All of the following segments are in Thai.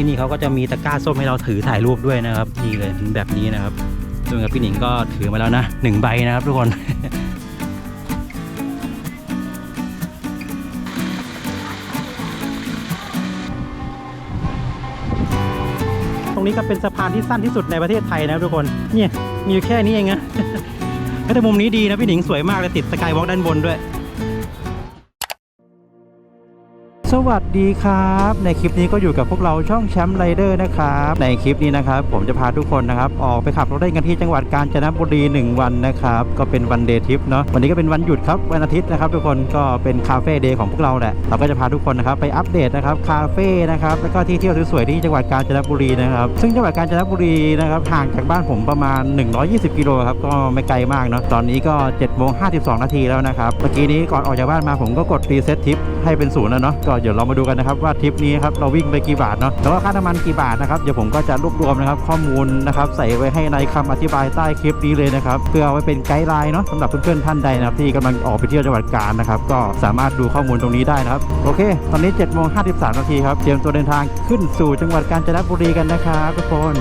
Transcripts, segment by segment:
ที่นี่เขาก็จะมีตะกร้าส้มให้เราถือถ่ายรูปด้วยนะครับนี่เลยแบบนี้นะครับส่วนกับพี่หนิงก็ถือมาแล้วนะหนึ่งใบนะครับทุกคนตรงนี้ก็เป็นสะพานที่สั้นที่สุดในประเทศไทยนะทุกคน เนี่ย มีแค่นี้เองนะแต่มุมนี้ดีนะพี่หนิงสวยมากเลยติดสกายวอล์กด้านบนด้วย สวัสดีครับ ในคลิปนี้ก็อยู่กับพวกเราช่องแชมป์ไรเดอร์นะครับในคลิปนี้นะครับผมจะพาทุกคนนะครับออกไปขับรถเล่นกันที่จังหวัดกาญจนบุรี 1 วันนะครับก็เป็นวันเดย์ทริปเนาะวันนี้ก็เป็นวันหยุดครับวันอาทิตย์นะครับทุกคนก็เป็นคาเฟ่เดย์ของพวกเราแหละเราก็จะพาทุกคนนะครับไปอัปเดตนะครับคาเฟ่นะครับแล้วก็ที่เที่ยวสวยๆที่จังหวัดกาญจนบุรีนะครับซึ่งจังหวัดกาญจนบุรีนะครับห่างจากบ้านผมประมาณ 120 กิโลครับก็ไม่ไกลมากเนาะตอนนี้ก็7โมง52นาทีแล้วนะครับเมื่อกี้นี้ก่อนออกจากบ้านมาผมก็กดรีเซ็ตทริปให้เป็นศูนย์แล้วเนาะก็เดี๋ยวเรามาดูกันนะครับว่าทริปนี้ครับเราวิ่งไปกี่บาทเนาะแล้วก็ค่าน้ำมันกี่บาทนะครับเดี๋ยวผมก็จะรวบรวมนะครับข้อมูลนะครับใส่ไว้ให้ในคำอธิบายใต้คลิปนี้เลยนะครับเพื่อเอาไว้เป็นไกด์ไลน์เนาะสำหรับเพื่อนๆท่านใดนะครับที่กำลังออกไปเที่ยวจังหวัดกาญนะครับก็สามารถดูข้อมูลตรงนี้ได้นะครับโอเค ตอนนี้7โมง53นาทีครับเตรียมตัวเดินทางขึ้นสู่จังหวัดกาญจนบุรีกันนะครับทุกคน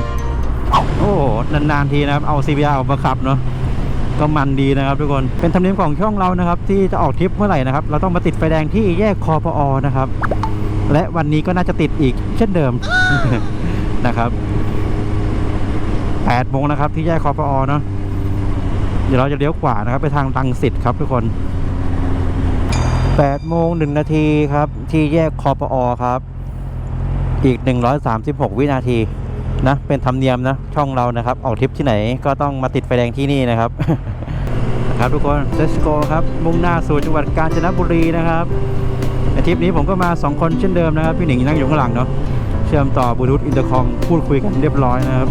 โอ้นานๆทีนะครับเอา CBR มาขับเนาะ ก็มันดีนะครับทุกคนเป็นธรรมเนียมของช่องเรานะครับที่จะออกทริปเมื่อไหร่นะครับเราต้องมาติดไฟแดงที่แยกคอปอนะครับและวันนี้ก็น่าจะติดอีกเช่นเดิมนะครับ8โมงนะครับที่แยกคอปอเนาะเดี๋ยวเราจะเลี้ยวขวานะครับ ไปทางตังสิทธิ์ครับทุกคน8โมง1นาทีครับที่แยกคอปอครับ อีก 136 วินาที นะเป็นธรรมเนียมนะช่องเรานะครับ ออกทริปที่ไหนก็ต้องมาติดไฟแดงที่นี่นะครับนะครับทุกคน let's go ครับ มุ่งหน้าสู่จังหวัดกาญจนบุรีนะครับในทริปนี้ผมก็มา 2 คนเช่นเดิมนะครับ พี่หนิงนั่งอยู่ข้างหลังเนาะเชื่อมต่อบลูทูธอินเตอร์คอมพูดคุยกันเรียบร้อยนะครับ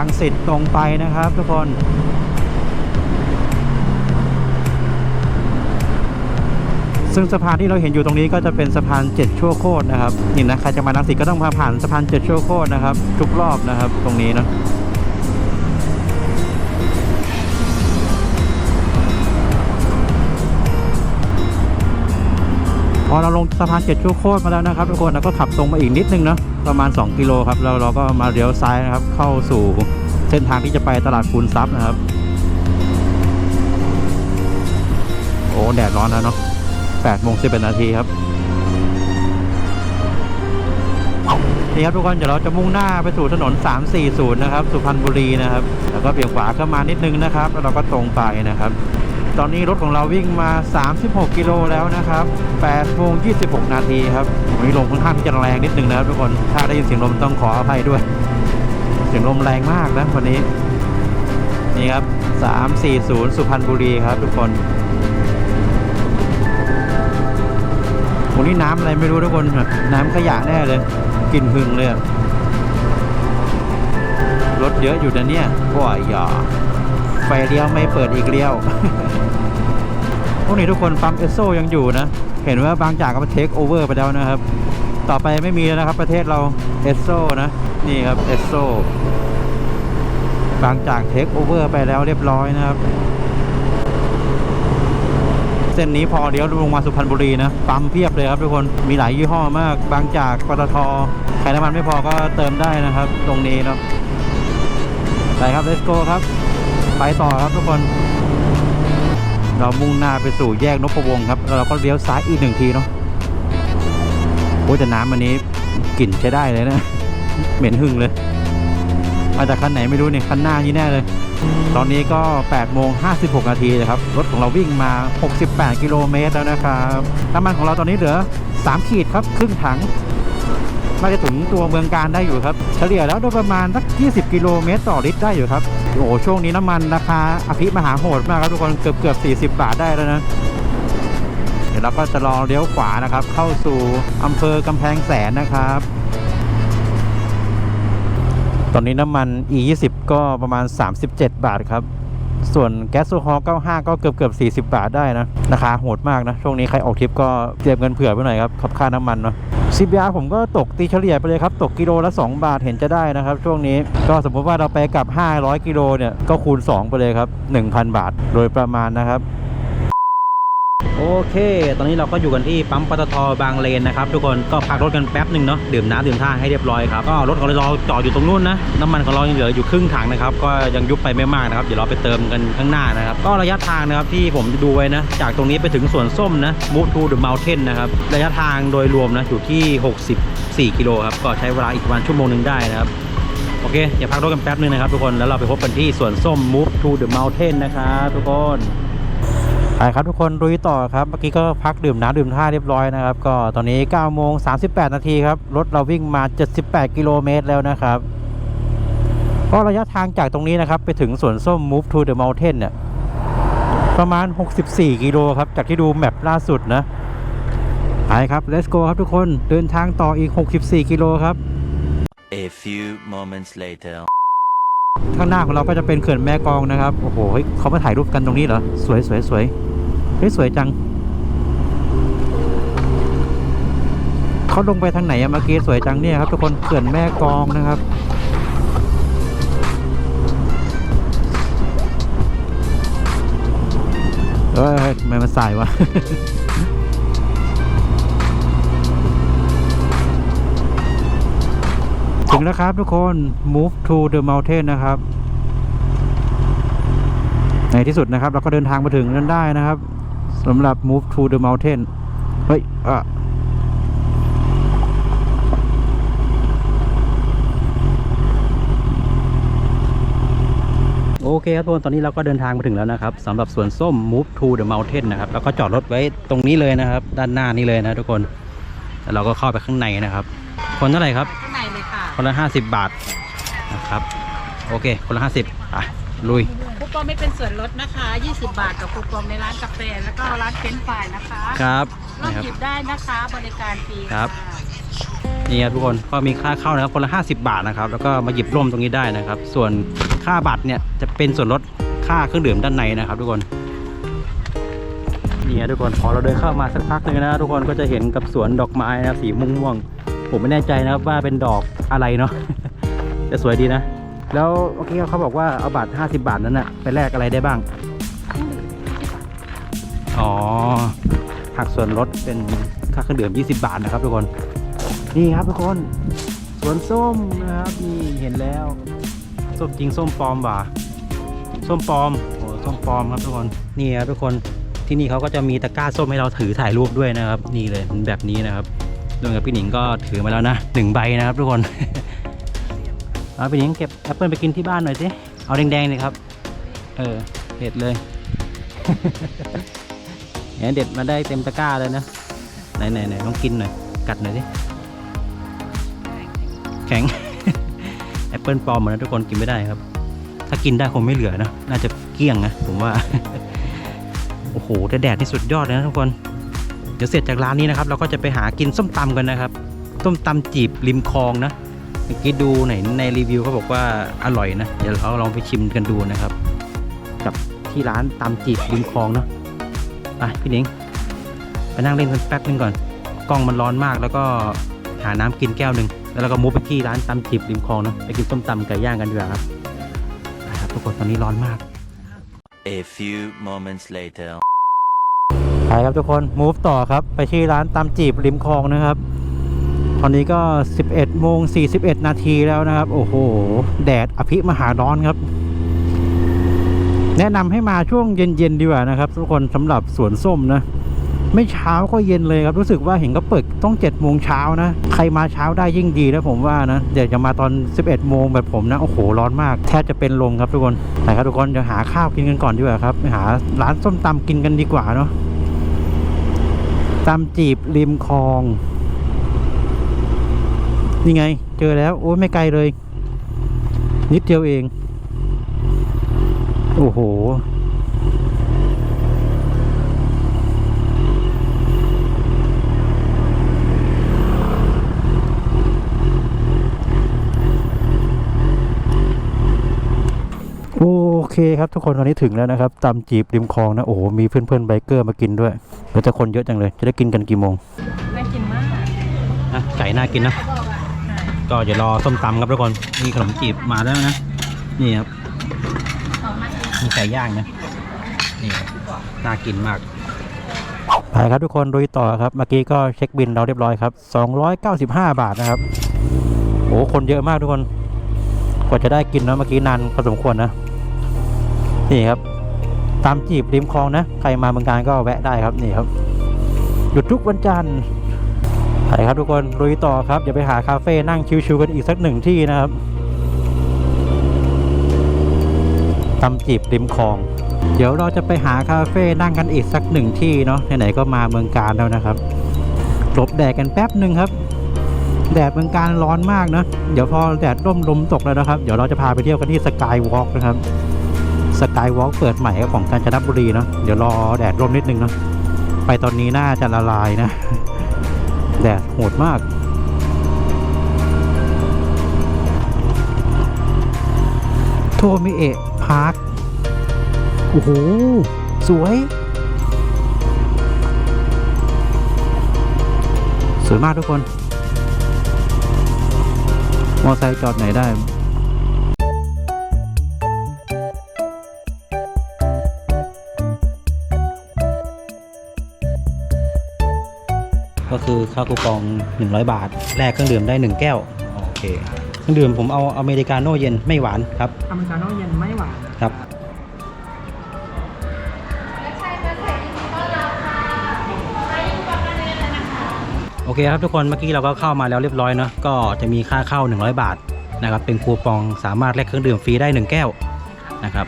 ลังสิตตรงไปนะครับทุกคนซึ่งสะพานที่เราเห็นอยู่ตรงนี้ก็จะเป็นสะพานเจ็ดชั่วโคตรนะครับนี่นะใครจะมาลังสิตก็ต้องมาผ่านสะพานเจ็ดชั่วโคตรนะครับ ทุกรอบนะครับ ตรงนี้เนาะ พอเราลงสะพานเจ็ดชั่วโคตรมาแล้วนะครับทุกคนเราก็ขับตรงมาอีกนิดนึงเนาะประมาณ 2 กิโลครับแล้วเราก็มาเลี้ยวซ้ายนะครับ เข้าสู่เส้นทางที่จะไปตลาดคูนทรัพย์นะครับ โอ้แดดร้อนแล้วเนาะ8โมง11นาทีครับนี่ครับทุกคนเดี๋ยวเราจะมุ่งหน้าไปสู่ถนน 340 นะครับ สุพรรณบุรีนะครับ แล้วก็เบี่ยงขวาเข้ามานิดนึงนะครับ แล้วเราก็ตรงไปนะครับ ตอนนี้รถของเราวิ่งมา 36 กิโลแล้วนะครับ8โมง26 นาทีครับวันนี้ลมค่อนข้างที่จะแรงนิดนึงนะครับทุกคน ถ้าได้ยินเสียงลมต้องขออภัยด้วย เสียงลมแรงมากนะวันนี้ นี่ครับ 340 สุพรรณบุรีครับทุกคนวันนี้น้ำอะไรไม่รู้ทุกคน น้ำขยะแน่เลยกลิ่นหึงเลยรถเยอะอยู่นะเนี่ยว้ายอย่าไฟเลี้ยวไม่เปิดอีกเลี้ยว พวกนี้ทุกคนปั๊มเอสโซยังอยู่นะ เห็นว่าบางจากก็เทคโอเวอร์ไปแล้วนะครับ ต่อไปไม่มีแล้วนะครับ ประเทศเราเอสโซนะ นี่ครับเอสโซบางจากเทคโอเวอร์ไปแล้วเรียบร้อยนะครับ เส้นนี้พอเลี้ยวลงมาสุพรรณบุรีนะ ปั๊มเพียบเลยครับทุกคน มีหลายยี่ห้อมาก บางจาก ปตทใครน้ำมันไม่พอก็เติมได้นะครับ ตรงนี้เนาะไปครับ let's go ครับ ไปต่อครับทุกคน เรามุ่งหน้าไปสู่แยกนพวงครับแล้วเราก็เลี้ยวซ้ายอีกหนึ่งทีเนาะโอ้แต่น้ำอันนี้กลิ่นใช้ได้เลยนะ เหม็นหึ่งเลยมาจากคันไหนไม่รู้เนี่ยคันหน้านี่แน่เลย ตอนนี้ก็8โมง56 นาทีนะครับ รถของเราวิ่งมา 68 กิโลเมตรแล้วนะครับน้ำมันของเราตอนนี้เหลือ 3 ขีดครับ ครึ่งถังน่าจะถึงตัวเมืองการได้อยู่ครับ เฉลี่ยแล้วโดยประมาณสัก 20 กิโลเมตรต่อลิตรได้อยู่ครับ โอ้โหช่วงนี้น้ำมันราคาอภิมหาโหดมากครับทุกคนเกือบเกือบ40 บาทได้แล้วนะ เดี๋ยวเราก็จะรอเลี้ยวขวานะครับ เข้าสู่อำเภอกำแพงแสนนะครับ ตอนนี้น้ำมัน E 2 0 ก็ประมาณ 37 บาทครับ ส่วนแก๊สโซฮอล์95 ก็เกือบเกือบ40 บาทได้นะ ราคาโหดมากนะ ช่วงนี้ใครออกทริปก็เตรียมเงินเผื่อไว้หน่อยครับขับค่าน้ำมันเนาะ CBR ผมก็ตกตีเฉลี่ยไปเลยครับ ตกกิโลละ 2 บาทเห็นจะได้นะครับ ช่วงนี้ก็สมมติว่าเราไปกับ 500 กิโลเนี่ยก็คูณ 2 ไปเลยครับ 1,000 บาท โดยประมาณนะครับ โอเค ตอนนี้เราก็อยู่กันที่ปั๊มปตทบางเลนนะครับทุกคนก็พักรถกันแป๊บหนึ่งเนาะดื่มน้ำดื่มท่าให้เรียบร้อยครับก็รถของเราจอดอยู่ตรงนู้นนะน้ำมันของเรายังเหลืออยู่ครึ่งถังนะครับก็ยังยุบไปไม่มากนะครับเดี๋ยวเราไปเติมกันข้างหน้านะครับก็ระยะทางนะครับที่ผมดูไว้นะจากตรงนี้ไปถึงสวนส้มนะ Move to the Mountain นะครับระยะทางโดยรวมนะอยู่ที่ 64กิโลครับก็ใช้เวลาอีกประมาณชั่วโมงหนึ่งได้นะครับโอเคอย่าพักรถกันแป๊บนึงนะครับทุกคนแล้วเราไปพบกันที่สวนส้ม Move to the Mountain นะครับทุกคน ไปครับทุกคนลุยต่อครับเมื่อกี้ก็พักดื่มน้ำดื่มท่าเรียบร้อยนะครับ ก็ตอนนี้9โมง38 นาทีครับ รถเราวิ่งมา 78 กิโลเมตรแล้วนะครับ ก็ระยะทางจากตรงนี้นะครับ ไปถึงสวนส้ม Move to the Mountain เนี่ยประมาณ 64 กิโลครับ จากที่ดูแมปล่าสุดนะไปครับ let's go ครับทุกคนเดินทางต่ออีก 64 กิโลครับ A few moments later. ข้างหน้าของเราก็จะเป็นเขื่อนแม่กลองนะครับ โอ้โหเฮ้ยเขามาถ่ายรูปกันตรงนี้เหรอ สวยสวยสวย เฮ้ยสวยจัง เขาลงไปทางไหนอะเมื่อกี้สวยจังเนี่ยครับทุกคนเขื่อนแม่กองนะครับเอ้ยทำไมมันสายวะถึงแล้วครับทุกคน move to the mountain นะครับ ในที่สุดนะครับ เราก็เดินทางมาถึงนั้นได้นะครับ สำหรับ move to the mountain เฮ้ยอะโอเคครับทุกคนตอนนี้เราก็เดินทางมาถึงแล้วนะครับสำหรับสวนส้ม move to the mountain นะครับ แล้วก็จอดรถไว้ตรงนี้เลยนะครับ ด้านหน้านี้เลยนะทุกคนแล้วเราก็เข้าไปข้างในนะครับ คนเท่าไหร่ครับ ข้างในเลยค่ะ คนละ 50 บาทนะครับ โอเค คนละ 50อะ ลุยคูปองไม่เป็นส่วนลดนะคะ 20 บาทกับคูปองในร้านกาแฟแล้วก็ร้านเฟรนช์ฟรายนะคะครับร่วมนี่ครับหยิบได้นะคะบริการฟรีครับะนี่ครับทุกคนก็มีค่าเข้านะครับคนละ 50 บาทนะครับแล้วก็มาหยิบร่มตรงนี้ได้นะครับ ส่วนค่าบัตรเนี่ยจะเป็นส่วนลดค่าเครื่องดื่มด้านในนะครับ ทุกคนนี่ครับทุกคนพอเราเดินเข้ามาสักพักหนึ่งนะทุกคนก็จะเห็นกับสวนดอกไม้นะครับสีม่วงๆผมไม่แน่ใจนะครับว่าเป็นดอกอะไรเนาะ แต่สวยดีนะ แล้วเมื่อกี้เขาบอกว่าเอาบัตร50 บาทนั้นนะไปแลกอะไรได้บ้าง อ๋อหักส่วนลดเป็นค่าเครื่องดื่ม20 บาทนะครับทุกคน นี่ครับทุกคนสวนส้มนะครับนี่เห็นแล้ว ส้มจริงส้มปลอมว่ะส้มปลอมโอ้ส้มปลอมครับทุกคนนี่ครับทุกคนที่นี่เขาก็จะมีตะกร้าส้มให้เราถือถ่ายรูปด้วยนะครับ นี่เลยเป็นแบบนี้นะครับดวงกับพี่หนิงก็ถือมาแล้วนะหนึ่งใบนะครับทุกคน เอาพี่หนิงเก็บแอปเปิลไปกินที่บ้านหน่อยสิ เอาแดงๆเลยครับ เออเด็ดเลยเนี่ยเด็ดมาได้เต็มตะกร้าเลยนะ ไหนไหนไหนลองกินหน่อย กัดหน่อยสิแข็งแอปเปิลปลอมหมดนะทุกคนกินไม่ได้ครับ ถ้ากินได้คงไม่เหลือนะ น่าจะเกลี้ยงนะผมว่า โอ้โหแต่แดดนี่สุดยอดเลยนะทุกคน เดี๋ยวเสร็จจากร้านนี้นะครับ เราก็จะไปหากินส้มตำกันนะครับ ส้มตำจีบริมคลองนะ มื่อกี้ดูไหนในรีวิวเขาบอกว่าอร่อยนะ เดี๋ยวเราลองไปชิมกันดูนะครับ กับที่ร้านตำจีบริมคลองเนาะไปพี่หนิงไปนั่งเล่นกันแป๊บนึงก่อน กล้องมันร้อนมากแล้วก็หาน้ำกินแก้วหนึ่งแล้วเราก็มูฟไปที่ร้านตำจีบริมคลองเนาะไปกินส้มตำไก่ย่างกันดีกว่าครับไปครับทุกคนตอนนี้ร้อนมาก A few moments later. ไปครับทุกคนมูฟต่อครับ ไปที่ร้านตำจีบริมคลองนะครับ ตอนนี้ก็ 11โมง41 นาทีแล้วนะครับ โอ้โห แดดอภิมหาร้อนครับ แนะนำให้มาช่วงเย็นๆดีกว่านะครับ ทุกคนสำหรับสวนส้มนะ ไม่เช้าก็เย็นเลยครับ รู้สึกว่าเห็นก็เปิดต้อง7โมงเช้านะ ใครมาเช้าได้ยิ่งดีนะผมว่านะ เดี๋ยวจะมาตอน 11โมงแบบผมนะ โอ้โห ร้อนมาก แทบจะเป็นลมครับทุกคนไปครับทุกคนเดี๋ยวหาข้าวกินกันก่อนดีกว่าครับไปหาร้านส้มตำกินกันดีกว่าเนาะตำจีบริมคลอง นี่ไง เจอแล้ว โอ้ยไม่ไกลเลย นิดเดียวเอง โอ้โห โอเคครับทุกคนตอนนี้ถึงแล้วนะครับตำจีบริมคลองนะ โอ้โห มีเพื่อนๆไบเกอร์มากินด้วยแล้วแต่คนเยอะจังเลย จะได้กินกันกี่โมงน่ากินมากอะไก่น่ากินนะ ก็เดี๋ยวรอส้มตำครับทุกคนมีขนมจีบมาแล้วนะ นี่ครับ มีไก่ย่างนะ นี่น่ากินมาก ไปครับทุกคนลุยต่อครับ เมื่อกี้ก็เช็คบินเราเรียบร้อยครับ 295 บาทนะครับ โอ้คนเยอะมากทุกคน กว่าจะได้กินนะเมื่อกี้นานพอสมควรนะ นี่ครับ ตามจีบริมคลองนะ ใครมาเมืองการก็แวะได้ครับ นี่ครับ หยุดทุกวันจันทร์ ไปครับทุกคนลุยต่อครับอย่าไปหาคาเฟ่นั่งชิวๆกันอีกสักหนึ่งที่นะครับตำจีบริมคลอง เดี๋ยวเราจะไปหาคาเฟ่นั่งกันอีกสักหนึ่งที่เนาะไหนๆก็มาเมืองการแล้วนะครับหลบแดดกันแป๊บหนึ่งครับ แดดเมืองการร้อนมากนะเดี๋ยวพอแดดร่มลมตกแล้วนะครับ เดี๋ยวเราจะพาไปเที่ยวกันที่สกายวอล์กนะครับสกายวอล์กเปิดใหม่ของกาญจนบุรีเนาะเดี๋ยวรอแดดร่มนิดนึงเนาะไปตอนนี้น่าจะละลายนะ แดดโหดมาก โทมิเอะพาร์ค โอ้โห สวย สวยมากทุกคน มอไซค์จอดไหนได้ ก็คือค่าคูปอง 100 บาท แลกเครื่องดื่มได้ 1 แก้ว โอเค เครื่องดื่มผมเอาอเมริกาโน่เย็นไม่หวานครับ อเมริกาโน่เย็นไม่หวานครับ โอเคครับทุกคน เมื่อกี้เราก็เข้ามาแล้วเรียบร้อยเนาะ ก็จะมีค่าเข้า 100 บาทนะครับ เป็นคูปองสามารถแลกเครื่องดื่มฟรีได้ 1 แก้วนะครับ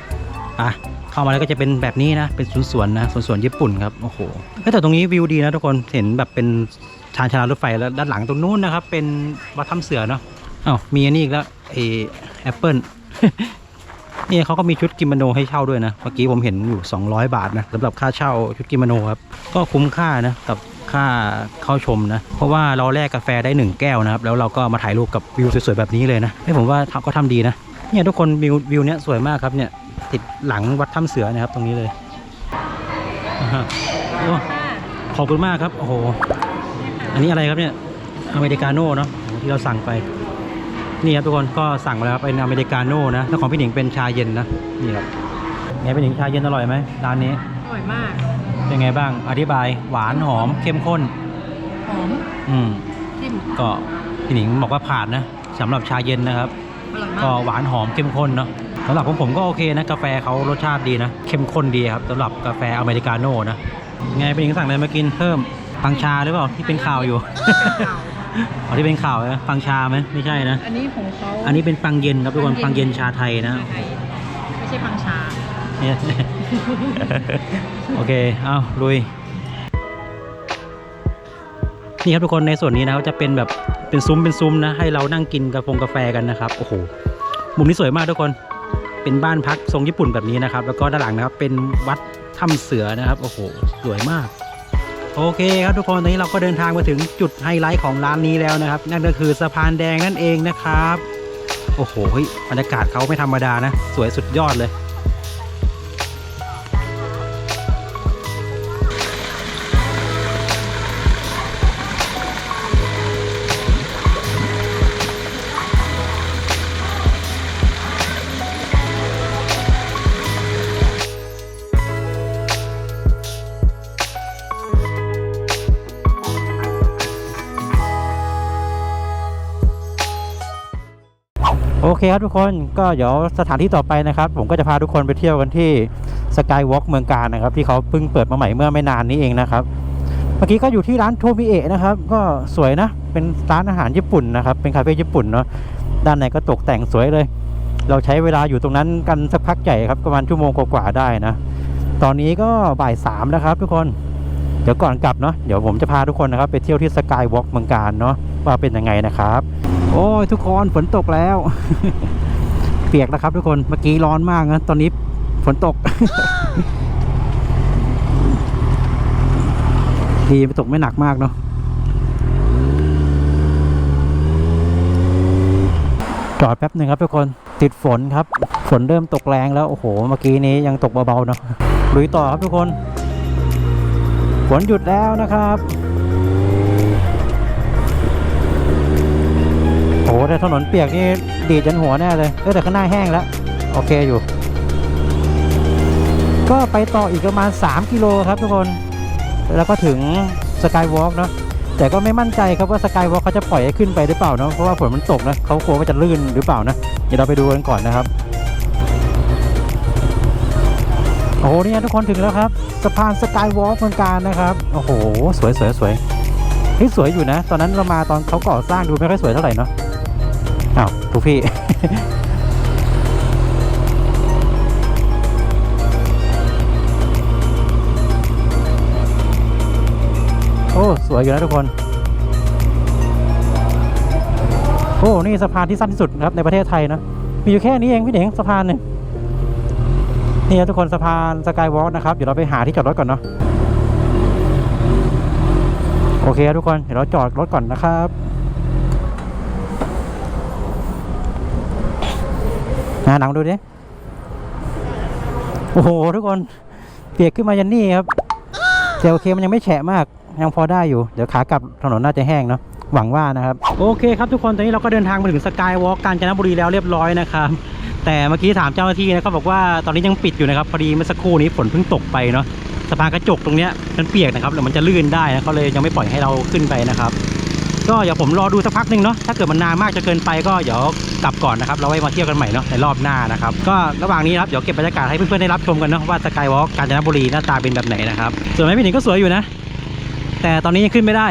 อะ เข้ามาแล้วก็จะเป็นแบบนี้นะ เป็นสวนๆนะสวนๆญี่ปุ่นครับ โอ้โหเฮ้ยแต่ตรงนี้วิวดีนะทุกคน เห็นแบบเป็นชานชาลารถไฟแล้วด้านหลังตรงนู้นนะครับ เป็นวัดถ้ำเสือเนาะอ้าวมีอันนี้อีกแล้วไอแอปเปิลนี่เขาก็มีชุดกิโมโนให้เช่าด้วยนะ เมื่อกี้ผมเห็นอยู่ 200 บาทนะสำหรับค่าเช่าชุดกิโมโนครับ ก็คุ้มค่านะกับค่าเข้าชมนะ เพราะว่าเราแลกกาแฟได้ 1 แก้วนะครับ แล้วเราก็มาถ่ายรูปกับวิวสวยๆแบบนี้เลยนะให้ผมว่าทำก็ทำดีนะ เนี่ยทุกคนวิววิวเนี้ยสวยมากครับเนี่ย ติดหลังวัดถ้ำเสือนะครับตรงนี้เลยอ่าฮะโอ้ขอบคุณมากครับ โอ้โห อันนี้อะไรครับเนี่ย อเมริกาโน่เนาะโอ้โหที่เราสั่งไป นี่ครับทุกคนก็สั่งมาแล้วครับเป็นอเมริกาโน่นะแล้วของพี่หนิงเป็นชาเย็นนะ นี่ครับไงพี่หนิงชาเย็นอร่อยไหมร้านนี้ อร่อยมาก เป็นไงบ้าง อธิบาย หวานหอมเข้มข้น หอมอืม จิ้ม ก็พี่หนิงบอกว่าผ่านนะสำหรับชาเย็นนะครับอร่อยมา ก็กหวานหอมเข้มข้นเนาะสำหรับผมผมก็โอเคนะ กาแฟเขารสชาติดีนะ เข้มข้นดีครับสำหรับกาแฟอเมริกาโน่นะไงพี่หนิงสั่งอะไรมากินเพิ่มฟังชาหรือเปล่าที่เป็นข่าวอยู่อ๋อที่เป็นข่าวนะฟังชาไหมไม่ใช่นะ อันนี้ของเขาอันนี้เป็นปังเย็นครับทุกคนปังเย็นชาไทยนะชาไทยไม่ใช่ปังชาเนี่ยโอเค เอาลุย นี่ครับทุกคนในส่วนนี้นะจะเป็นแบบเป็นซุ้มเป็นซุ้มนะให้เรานั่งกินกาแฟกาแฟกันนะครับโอ้โหมุมนี้สวยมากทุกคนเป็นบ้านพักทรงญี่ปุ่นแบบนี้นะครับ แล้วก็ด้านหลังนะครับเป็นวัดถ้ำเสือนะครับโอ้โหสวยมาก โอเคครับทุกคนตอนนี้เราก็เดินทางมาถึงจุดไฮไลท์ของร้านนี้แล้วนะครับ นั่นก็คือสะพานแดงนั่นเองนะครับ โอ้โหบรรยากาศเขาไม่ธรรมดานะ สวยสุดยอดเลย เคครับทุกคนก็เดี๋ยวสถานที่ต่อไปนะครับ ผมก็จะพาทุกคนไปเที่ยวกันที่สกายวอล์กเมืองการนะครับ ที่เขาเพิ่งเปิดมาใหม่เมื่อไม่นานนี้เองนะครับ เมื่อกี้ก็อยู่ที่ร้านโทมิเอะนะครับ ก็สวยนะ เป็นร้านอาหารญี่ปุ่นนะครับ เป็นคาเฟ่ญี่ปุ่นเนาะด้านในก็ตกแต่งสวยเลย เราใช้เวลาอยู่ตรงนั้นกันสักพักใหญ่ครับประมาณชั่วโมงกว่าๆได้นะ ตอนนี้ก็บ่ายสามแล้วครับ ทุกคนเดี๋ยวก่อนกลับเนาะเดี๋ยวผมจะพาทุกคนนะครับ ไปเที่ยวที่สกายวอล์กเมืองการเนาะ ว่าเป็นยังไงนะครับ โอ้ยทุกคนฝนตกแล้ว เปียกแล้วครับทุกคนเมื่อกี้ร้อนมากนะตอนนี้ฝนตกดีไปตกไม่หนักมากเนาะจอดแป๊บหนึ่งครับทุกคนติดฝนครับ ฝนเริ่มตกแรงแล้ว โอ้โห เมื่อกี้นี้ยังตกเบาๆเนาะลุยต่อครับทุกคน ฝนหยุดแล้วนะครับ โอ้โหแต่ถนนเปียกนี่ดีดจนหัวแน่เลยเออแต่ข้างหน้าแห้งแล้ว โอเคอยู่ ก็ไปต่ออีกประมาณ 3 กิโลครับทุกคน แล้วก็ถึงสกายวอล์กเนาะแต่ก็ไม่มั่นใจครับว่าสกายวอล์กเขาจะปล่อยให้ขึ้นไปหรือเปล่าเนาะเพราะว่าฝนมันตกนะเขากลัวว่าจะลื่นหรือเปล่านะเดี๋ยวเราไปดูกันก่อนนะครับโอ้โหเนี่ยทุกคนถึงแล้วครับสะพานสกายวอล์กเมืองการนะครับโอ้โห สวยสวยสวยเฮ้ยสวยอยู่นะ ตอนนั้นเรามาตอนเขาก่อสร้างดูไม่ค่อยสวยเท่าไหร่เนาะ อ้าวทุกพี่ โอ้ สวยอยู่นะทุกคน โอ้ นี่สะพานที่สั้นที่สุดนะครับในประเทศไทยนะ มีอยู่แค่นี้เองพี่เด็งสะพานหนึ่งนี่ทุกคนสะพานสกายวอล์กนะครับ เดี๋ยวเราไปหาที่จอดรถก่อนเนาะโอเคครับทุกคนเดี๋ยวเราจอดรถก่อนนะครับ นาหนังดูดิ โอ้โห ทุกคน เปียกขึ้นมายันนี่ครับแต่โอเคมันยังไม่แฉะมาก ยังพอได้อยู่ เดี๋ยวขากลับถนนน่าจะแห้งเนาะหวังว่านะครับ โอเคครับทุกคนตอนนี้เราก็เดินทางมาถึงสกายวอล์กกาญจนบุรีแล้วเรียบร้อยนะครับ แต่เมื่อกี้ถามเจ้าหน้าที่นะเขาบอกว่าตอนนี้ยังปิดอยู่นะครับ พอดีเมื่อสักครู่นี้ฝนเพิ่งตกไปเนาะสะพานกระจกตรงเนี้ยมันเปียกนะครับเดี๋ยวมันจะลื่นได้นะเขาเลยยังไม่ปล่อยให้เราขึ้นไปนะครับ ก็เดี๋ยวผมรอดูสักพักหนึ่งเนาะถ้าเกิดมันนานมากจะเกินไปก็เดี๋ยวกลับก่อนนะครับเราไว้มาเที่ยวกันใหม่เนาะในรอบหน้านะครับก็ระหว่างนี้ครับเดี๋ยวเก็บบรรยากาศให้เพื่อนๆได้รับชมกันเนาะว่าสกายวอล์กกาญจนบุรีหน้าตาเป็นแบบไหนนะครับส่วนแม่พี่หนิงก็สวยอยู่นะ แต่ตอนนี้ยังขึ้นไม่ได้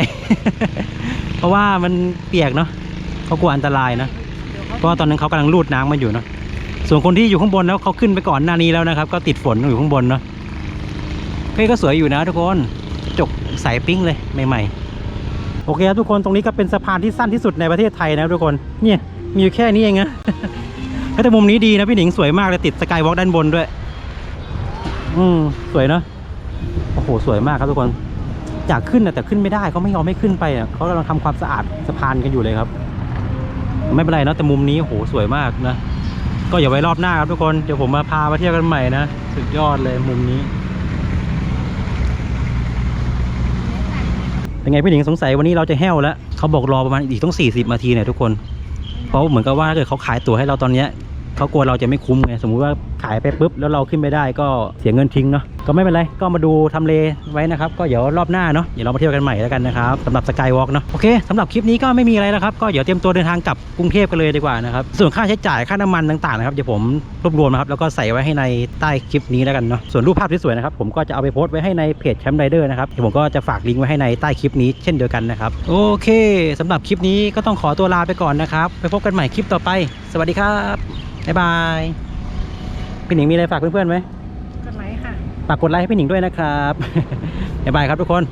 เพราะว่ามันเปียกเนาะเขากลัวอันตรายนะเพราะว่าตอนนั้นเขากำลังลูดน้ำมาอยู่เนาะส่วนคนที่อยู่ข้างบนแล้วเขาขึ้นไปก่อนหน้านี้แล้วนะครับ ก็ติดฝนอยู่ข้างบนเนาะเฮ้ยก็สวยอยู่นะทุกคนจกใสปิ้งเลยใหม่ๆ โอเคครับทุกคนตรงนี้ก็เป็นสะพานที่สั้นที่สุดในประเทศไทยนะทุกคนเนี่ยมีอยู่แค่นี้เองนะแต่มุมนี้ดีนะพี่หนิงสวยมากเลยติดสกายวอล์กด้านบนด้วย อืมสวยเนาะโอ้โหสวยมากครับทุกคนอยากขึ้นนะแต่ขึ้นไม่ได้เขาไม่ยอมไม่ขึ้นไปอะเขากำลังทำความสะอาดสะพานกันอยู่เลยครับ ไม่เป็นไรเนาะแต่มุมนี้โอ้โหสวยมากนะก็อย่าไว้รอบหน้าครับทุกคนเดี๋ยวผมมาพามาเที่ยวกันใหม่นะสุดยอดเลยมุมนี้ เป็นไงพี่หนิงสงสัยวันนี้เราจะแห้วแล้วเขาบอกรอประมาณอีกต้อง40นาทีเนี่ยทุกคนเพราะเหมือนกับว่าถ้าเกิดเขาขายตั๋วให้เราตอนเนี้ย เขากลัวเราจะไม่คุ้มไงสมมุติว่าขายไปปุ๊บแล้วเราขึ้นไม่ได้ก็เสียเงินทิ้งเนาะก็ไม่เป็นไรก็มาดูทำเลไว้นะครับ ก็เดี๋ยวรอบหน้าเนาะเดี๋ยวเรามาเที่ยวกันใหม่แล้วกันนะครับสำหรับสกายวอล์กเนาะโอเคสำหรับคลิปนี้ก็ไม่มีอะไรแล้วครับก็เดี๋ยวเตรียมตัวเดินทางกลับกรุงเทพกันเลยดีกว่านะครับส่วนค่าใช้จ่ายค่าน้ำมันต่างๆนะครับเดี๋ยวผมรวบรวมนะครับแล้วก็ใส่ไว้ให้ในใต้คลิปนี้แล้วกันเนาะส่วนรูปภาพที่สวยนะครับผมก็จะเอาไปโพสต์ไว้ให้ในเพจแคมป์ไรเดอร์นะครับเดี๋ยวผมก็จะฝากลิงก์ไว้ให้ในใต้คลิปนี้เช่นเดียวกันนะครับโอเคสำหรับคลิปนี้ก็ต้องขอตัวลาไปก่อนนะครับไปพบกันใหม่คลิปต่อไป สวัสดีครับ บ๊ายบายพี่หนิงมีอะไรฝากเพื่อนๆไหมกดไลค์ค่ะฝากกดไลค์ให้พี่หนิงด้วยนะครับ บ๊ายบายครับทุกคน